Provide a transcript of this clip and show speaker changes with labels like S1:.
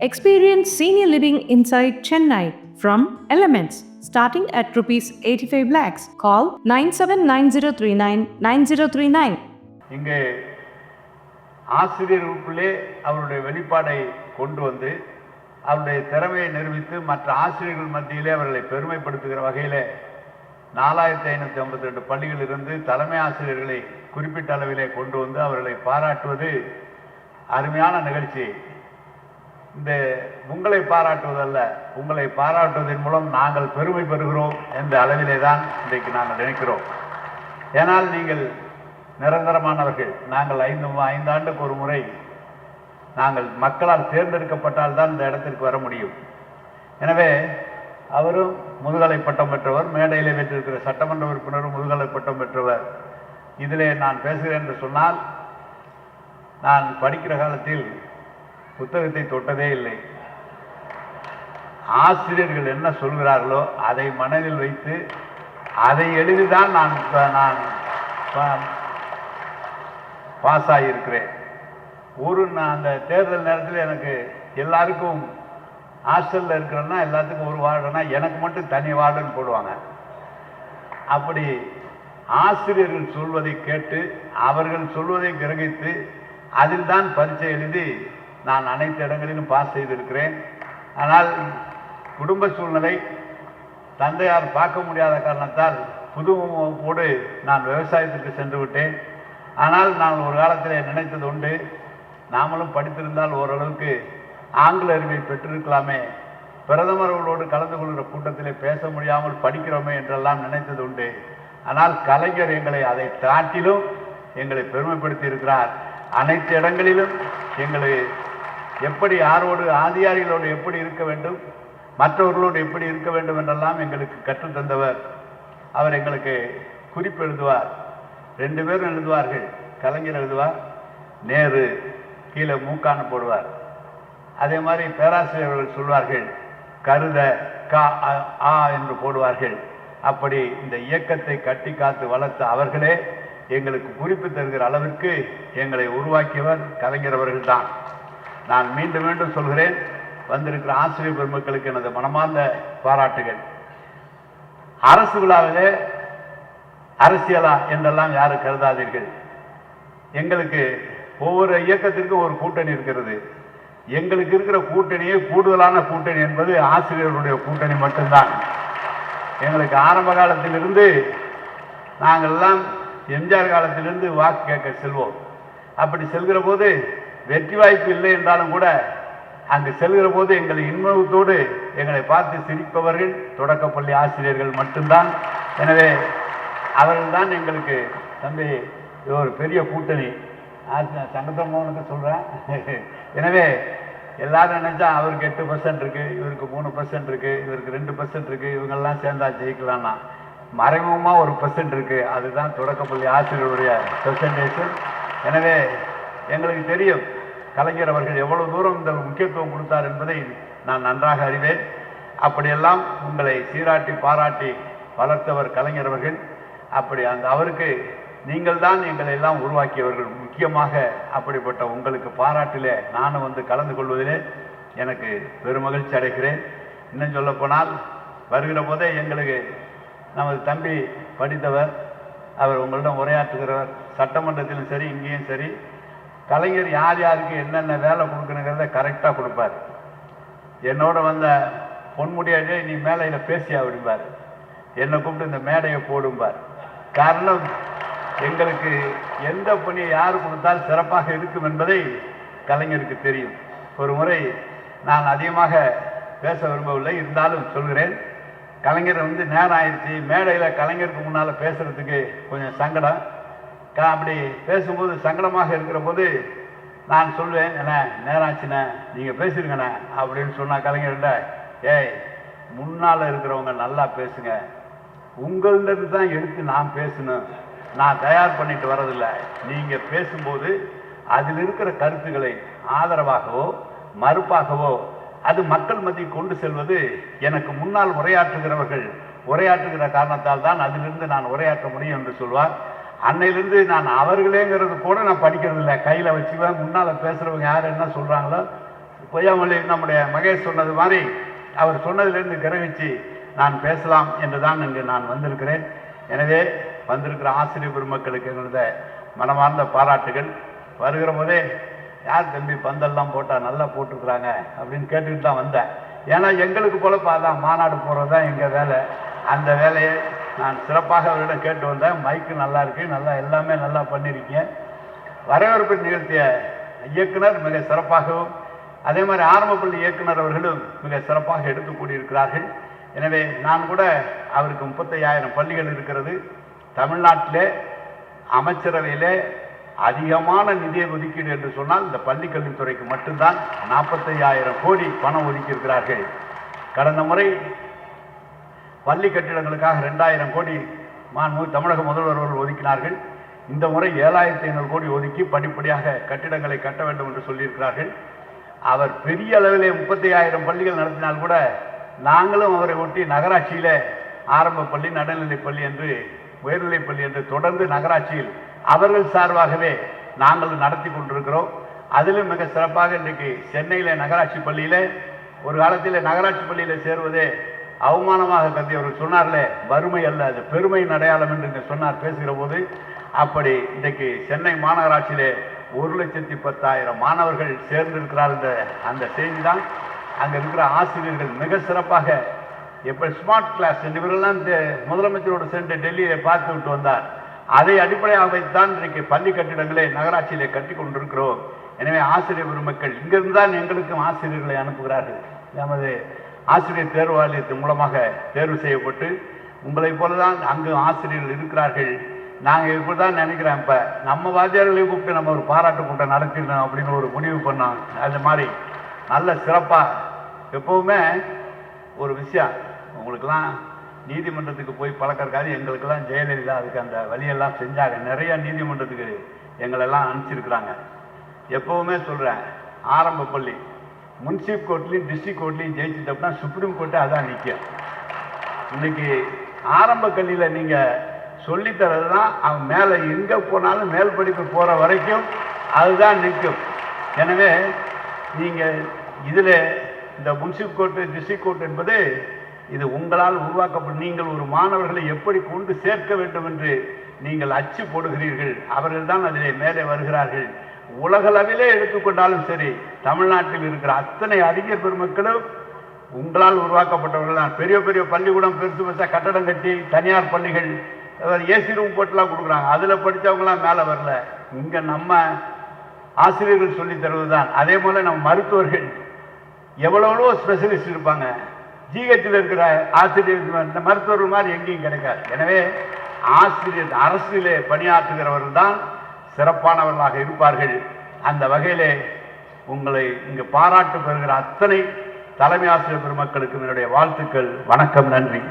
S1: Experience senior living inside Chennai from Elements starting at rupees 85 lakhs. Call 979039 9039.
S2: இங்கே ஆசிரியர்களுக்குள்ளே அவருடைய வெளிப்பாடை கொண்டு வந்து அவருடைய திறமையை நிரூபித்து மற்ற ஆசிரியர்கள் மத்தியிலே அவர்களை பெருமைப்படுத்துகிற வகையில் நாலாயிரத்தி ஐநூற்றி ஐம்பத்தி ரெண்டு பள்ளிகளிலிருந்து தலைமை ஆசிரியர்களை குறிப்பிட்ட அளவிலே கொண்டு வந்து அவர்களை பாராட்டுவது அருமையான நிகழ்ச்சி இந்த உங்களை பாராட்டுவதல்ல உங்களை பாராட்டுவதன் மூலம் நாங்கள் பெருமை பெறுகிறோம் என்ற அளவிலே தான் இன்றைக்கு நாங்கள் நினைக்கிறோம். ஏனால் நீங்கள் நிரந்தரமானவர்கள். நாங்கள் ஐந்து ஐந்து ஆண்டுக்கு ஒரு முறை நாங்கள் மக்களால் தேர்ந்தெடுக்கப்பட்டால் தான் இந்த இடத்திற்கு வர முடியும். எனவே அவரும் முதுகலை பட்டம் பெற்றவர் மேடையில் பெற்றிருக்கிற சட்டமன்ற உறுப்பினரும் முதுகலை பட்டம் பெற்றவர். இதிலே நான் பேசுகிறேன் என்று சொன்னால் நான் படிக்கிற காலத்தில் புத்தகத்தை தொட்டதே இல்லை. ஆசிரியர்கள் என்ன சொல்கிறார்களோ அதை மனதில் வைத்து அதை எழுதிதான் நான் நான் பாஸ் ஆகியிருக்கிறேன். ஒரு நான் அந்த தேர்தல் நேரத்தில் எனக்கு எல்லாருக்கும் ஹாஸ்டலில் இருக்கிறேன்னா எல்லாத்துக்கும் ஒரு வார்டுனா எனக்கு மட்டும் தனி வார்டுன்னு போடுவாங்க. அப்படி ஆசிரியர்கள் சொல்வதை கேட்டு அவர்கள் சொல்வதை கிரகித்து அதில் தான் பரீட்சை எழுதி நான் அனைத்து இடங்களிலும் பாஸ் செய்திருக்கிறேன். ஆனால் குடும்ப சூழ்நிலை தந்தையார் பார்க்க முடியாத காரணத்தால் புதுவோடு நான் விவசாயத்திற்கு சென்று விட்டேன். ஆனால் நான் ஒரு காலத்தில் நினைத்தது உண்டு நாமளும் படித்திருந்தால் ஓரளவுக்கு ஆங்கில அறிவை பெற்றிருக்கலாமே. பிரதமர்களோடு கலந்து கொள்கிற கூட்டத்திலே பேச முடியாமல் படிக்கிறோமே என்றெல்லாம் நினைத்தது உண்டு. ஆனால் கலைஞர் எங்களை அதை தாட்டிலும் எங்களை பெருமைப்படுத்தி இருக்கிறார் அனைத்து இடங்களிலும் எங்களை எப்படி யாரோடு ஆதியாரிகளோடு எப்படி இருக்க வேண்டும் மற்றவர்களோடு எப்படி இருக்க வேண்டும் என்றெல்லாம் எங்களுக்கு கற்றுத்தந்தவர் அவர் எங்களுக்கு குறிப்பு எழுதுவார். ரெண்டு பேரும் எழுதுவார்கள். கலைஞர் எழுதுவார். நேரு கீழே மூக்கான்னு போடுவார். அதே மாதிரி பேராசிரியர்கள் சொல்வார்கள் கருத கா அ- ஆ என்று போடுவார்கள். அப்படி இந்த இயக்கத்தை கட்டி காத்து வளர்த்த அவர்களே எங்களுக்கு குறிப்பு தருகிற அளவிற்கு எங்களை உருவாக்கியவர் கலைஞர் அவர்கள்தான். நான் மீண்டும் மீண்டும் சொல்கிறேன் வந்திருக்கிற ஆசிரியர் பெருமக்களுக்கு எனது மனமார்ந்த பாராட்டுகள். அரசு விழாவிலே அரசியலா என்றெல்லாம் யாரும் கருதாதீர்கள். எங்களுக்கு ஒவ்வொரு இயக்கத்திற்கும் ஒரு கூட்டணி இருக்கிறது. எங்களுக்கு இருக்கிற கூட்டணியே கூடுதலான கூட்டணி என்பது ஆசிரியர்களுடைய கூட்டணி மட்டும்தான். எங்களுக்கு ஆரம்ப காலத்திலிருந்து நாங்கள்லாம் எம்ஜிஆர் காலத்திலிருந்து வாக்கு கேட்க செல்வோம். அப்படி செல்கிற போது வெற்றி வாய்ப்பு இல்லை என்றாலும் கூட அங்கு செல்கிற போது எங்களை இன்பத்தோடு எங்களை பார்த்து சிரிப்பவர்கள் தொடக்கப்பள்ளி ஆசிரியர்கள் மட்டும்தான். எனவே அவர்கள்தான் எங்களுக்கு தம்பி இது ஒரு பெரிய கூட்டணி. சங்கத்தம்மோனுக்கு சொல்கிறேன் எனவே எல்லாரும் நினச்சா அவருக்கு எட்டு பர்சன்ட் இருக்குது இவருக்கு மூணு பர்சன்ட் இருக்குது இவருக்கு ரெண்டு பர்சன்ட் இருக்குது இவங்கெல்லாம் சேர்ந்தா ஜெயிக்கலாம்னா. மறைமுகமாக ஒரு பர்சன்ட் இருக்குது அதுதான் தொடக்கப்பள்ளி ஆசிரியருடைய பெர்சன்டேஜ் எனவே எங்களுக்கு தெரியும் கலைஞர் அவர்கள் எவ்வளவு தூரம் இந்த முக்கியத்துவம் கொடுத்தார் என்பதை நான் நன்றாக அறிவேன். அப்படியெல்லாம் உங்களை சீராட்டி பாராட்டி வளர்த்தவர் கலைஞர் அவர்கள். அப்படி அந்த அவருக்கு நீங்கள் தான் எங்களை எல்லாம் உருவாக்கியவர்கள். முக்கியமாக அப்படிப்பட்ட உங்களுக்கு பாராட்டிலே நானும் வந்து கலந்து கொள்வதிலே எனக்கு பெருமகிழ்ச்சி அடைகிறேன். இன்னும் சொல்லப்போனால் வருகிற போதே எங்களுக்கு நமது தம்பி படித்தவர் அவர் உங்களிடம் உரையாற்றுகிறவர் சட்டமன்றத்திலும் சரி இங்கேயும் சரி கலைஞர் யார் யாருக்கு என்னென்ன வேலை கொடுக்கணுங்கிறத கரெக்டாக கொடுப்பார். என்னோட வந்த பொன்முடியாடே நீ மேலையில் பேசி அப்படிம்பார். என்னை கூப்பிட்டு இந்த மேடையை போடும்பார். காரணம் எங்களுக்கு எந்த பணியை யார் கொடுத்தால் சிறப்பாக இருக்கும் என்பதை கலைஞருக்கு தெரியும். ஒரு முறை நான் அதிகமாக பேச விரும்பவில்லை இருந்தாலும் சொல்கிறேன். கலைஞர் வந்து நேரம் ஆயிடுச்சு மேடையில் கலைஞருக்கு முன்னால் பேசுகிறதுக்கு கொஞ்சம் சங்கடம். அப்படி பேசும்போது சங்கடமாக இருக்கிற போது நான் சொல்வேன் என்ன நேரம் ஆச்சுண்ணே நீங்கள் பேசிருங்கண்ணே அப்படின்னு சொன்னால் கலைஞர்கிட்ட ஏய் முன்னால் இருக்கிறவங்க நல்லா பேசுங்க. உங்கள்கிட்ட தான் எடுத்து நான் பேசணும். நான் தயார் பண்ணிட்டு வரதில்லை. நீங்கள் பேசும்போது அதில் இருக்கிற கருத்துக்களை ஆதரவாகவோ மறுப்பாகவோ அது மக்கள் மத்தியில் கொண்டு செல்வது எனக்கு முன்னால் உரையாற்றுகிறவர்கள் உரையாற்றுகிற காரணத்தால் தான் அதிலிருந்து நான் உரையாற்ற முடியும் என்று சொல்வார். அன்னையிலிருந்து நான் அவர்களேங்கிறது கூட நான் படிக்கிறது இல்லை. கையில் வச்சுக்குவேன். முன்னால் பேசுகிறவங்க யார் என்ன சொல்கிறாங்களோ பொய்யாமொழி நம்முடைய மகேஷ் சொன்னது மாதிரி அவர் சொன்னதுலேருந்து கிரகிச்சு நான் பேசலாம் என்று தான் இங்கு நான் வந்திருக்கிறேன். எனவே வந்திருக்கிற ஆசிரியர் பெருமக்களுக்கு எங்களுடைய மனமார்ந்த பாராட்டுகள். வருகிற போதே யார் தம்பி பந்தல்லாம் போட்டால் நல்லா போட்டிருக்கிறாங்க அப்படின்னு கேட்டுக்கிட்டு தான் வந்தேன். ஏன்னா எங்களுக்கு போல தான் மாநாடு போகிறது தான் எங்கள் வேலை. அந்த வேலையை நான் சிறப்பாக அவர்களிடம் கேட்டு வந்தேன். மைக்கு நல்லா இருக்கு. நல்லா எல்லாமே நல்லா பண்ணியிருக்கீங்க வரவேற்பு நிகழ்த்திய இயக்குனர் மிக சிறப்பாகவும் அதே மாதிரி ஆரம்பப்பள்ளி இயக்குனர் அவர்களும் மிக சிறப்பாக எடுத்து கூடியிருக்கிறார்கள். எனவே நான் கூட அவருக்கு முப்பத்தையாயிரம் பள்ளிகள் இருக்கிறது. தமிழ்நாட்டிலே அமைச்சரவையிலே அதிகமான நிதியை ஒதுக்கீடு என்று சொன்னால் இந்த பள்ளிக்கல்வித்துறைக்கு மட்டும்தான் நாற்பத்தையாயிரம் கோடி பணம் ஒதுக்கியிருக்கிறார்கள். கடந்த முறை பள்ளி கட்டிடங்களுக்காக ரெண்டாயிரம் கோடி மாண்பு தமிழக முதல்வர்கள் ஒதுக்கினார்கள். இந்த முறை ஏழாயிரத்தி ஐநூறு கோடி ஒதுக்கி படிப்படியாக கட்டிடங்களை கட்ட வேண்டும் என்று சொல்லியிருக்கிறார்கள். அவர் பெரிய அளவிலே முப்பத்தி ஆயிரம் பள்ளிகள் நடத்தினால் கூட நாங்களும் அவரை ஒட்டி நகராட்சியில் ஆரம்ப பள்ளி நடுநிலைப் பள்ளி என்று உயர்நிலைப் பள்ளி என்று தொடர்ந்து நகராட்சியில் அவர்கள் சார்பாகவே நாங்கள் நடத்தி கொண்டிருக்கிறோம். அதிலும் மிக சிறப்பாக இன்றைக்கு சென்னையில் நகராட்சி பள்ளியில் ஒரு காலத்தில் நகராட்சி பள்ளியில் சேருவதே அவமானமாக கருதி அவர் சொன்னார்லே வறுமை அல்ல அது பெருமையின் அடையாளம் என்று இங்கே சொன்னார் பேசுகிற போது அப்படி இன்றைக்கு சென்னை மாநகராட்சியிலே ஒரு லட்சத்தி பத்தாயிரம் மாணவர்கள் சேர்ந்திருக்கிறார் என்ற அந்த செய்தி தான் அங்கே இருக்கிற ஆசிரியர்கள் மிக சிறப்பாக எப்படி ஸ்மார்ட் கிளாஸ் இவரெல்லாம் இந்த முதலமைச்சரோடு சென்று டெல்லியை பார்த்து விட்டு வந்தார். அதை அடிப்படையாக வைத்துதான் இன்றைக்கு பள்ளி கட்டிடங்களை நகராட்சியிலே கட்டி கொண்டிருக்கிறோம். எனவே ஆசிரியர் பெருமக்கள் இங்கிருந்து தான் எங்களுக்கும் ஆசிரியர்களை அனுப்புகிறார்கள். நமது ஆசிரியர் தேர்வாலயத்தின் மூலமாக தேர்வு செய்யப்பட்டு உங்களைப் போல தான் அங்கு ஆசிரியர்கள் இருக்கிறார்கள். நாங்கள் இப்படி தான் நினைக்கிறேன். இப்போ நம்ம வாத்தியார்களையும் கூப்பிட்டு நம்ம ஒரு பாராட்டு கூட்டம் நடத்திடணும் அப்படின்னு ஒரு முடிவு பண்ணோம். அந்த மாதிரி நல்ல சிறப்பாக எப்போவுமே ஒரு விஷயம். உங்களுக்கெல்லாம் நீதிமன்றத்துக்கு போய் பழக்கம் இருக்காது எங்களுக்கெல்லாம் ஜெயலலிதா அதுக்கு அந்த வழியெல்லாம் செஞ்சாங்க. நிறைய நீதிமன்றத்துக்கு எங்களெல்லாம் அனுப்பிச்சிருக்கிறாங்க. எப்போவுமே சொல்கிறேன் ஆரம்ப பள்ளி முன்சிப் கோர்ட்லையும் டிஸ்ட்ரிக்ட் கோர்ட்லையும் ஜெயிச்சிட்டோம்னா சுப்ரீம் கோர்ட்டே அதான் நிற்கும் இன்னைக்கு ஆரம்ப கல்வியில் நீங்கள் சொல்லித்தரது தான் அவன் மேலே எங்கே போனாலும் மேல் படிப்பு போகிற வரைக்கும் அதுதான் நிற்கும். எனவே நீங்கள் இதில் இந்த முன்சிப் கோர்ட்டு டிஸ்ட்ரிக்ட் கோர்ட் என்பது இது உங்களால் உருவாக்கப்படும். நீங்கள் ஒரு மாணவர்களை எப்படி கொண்டு சேர்க்க வேண்டும் என்று நீங்கள் அச்சு போடுகிறீர்கள். அவர்கள் தான் அதிலே மேலே வருகிறார்கள். உலகளவிலே எடுத்துக்கொண்டாலும் சரி தமிழ்நாட்டில் இருக்கிற அத்தனை அறிஞர் பெருமக்களும் உங்களால் உருவாக்கப்பட்டவர்கள் தான். பெரிய பெரிய பள்ளிக்கூடம் பெருசு பெருசாக கட்டடம் கட்டி தனியார் பள்ளிகள் ஏசி ரூம் போட்டுலாம் கொடுக்குறாங்க. அதில் படித்தவங்களாம் மேலே வரல. இங்கே நம்ம ஆசிரியர்கள் சொல்லி தருவது தான் அதே போல் நம்ம மருத்துவர்கள் எவ்வளோ ஸ்பெஷலிஸ்ட் இருப்பாங்க. ஜிஹெச்சில் இருக்கிற ஆசிரியர் இந்த மருத்துவர்கள் மாதிரி எங்கேயும் கிடைக்காது. எனவே ஆசிரியர் அரசிலே பணியாற்றுகிறவர்கள் தான் சிறப்பானவர்களாக இருப்பார்கள். அந்த வகையிலே உங்களை இங்கு பாராட்டு பெறுகிற அத்தனை தலைமை ஆசிரியர் பெருமக்களுக்கும் என்னுடைய வாழ்த்துக்கள் வணக்கம் நன்றி.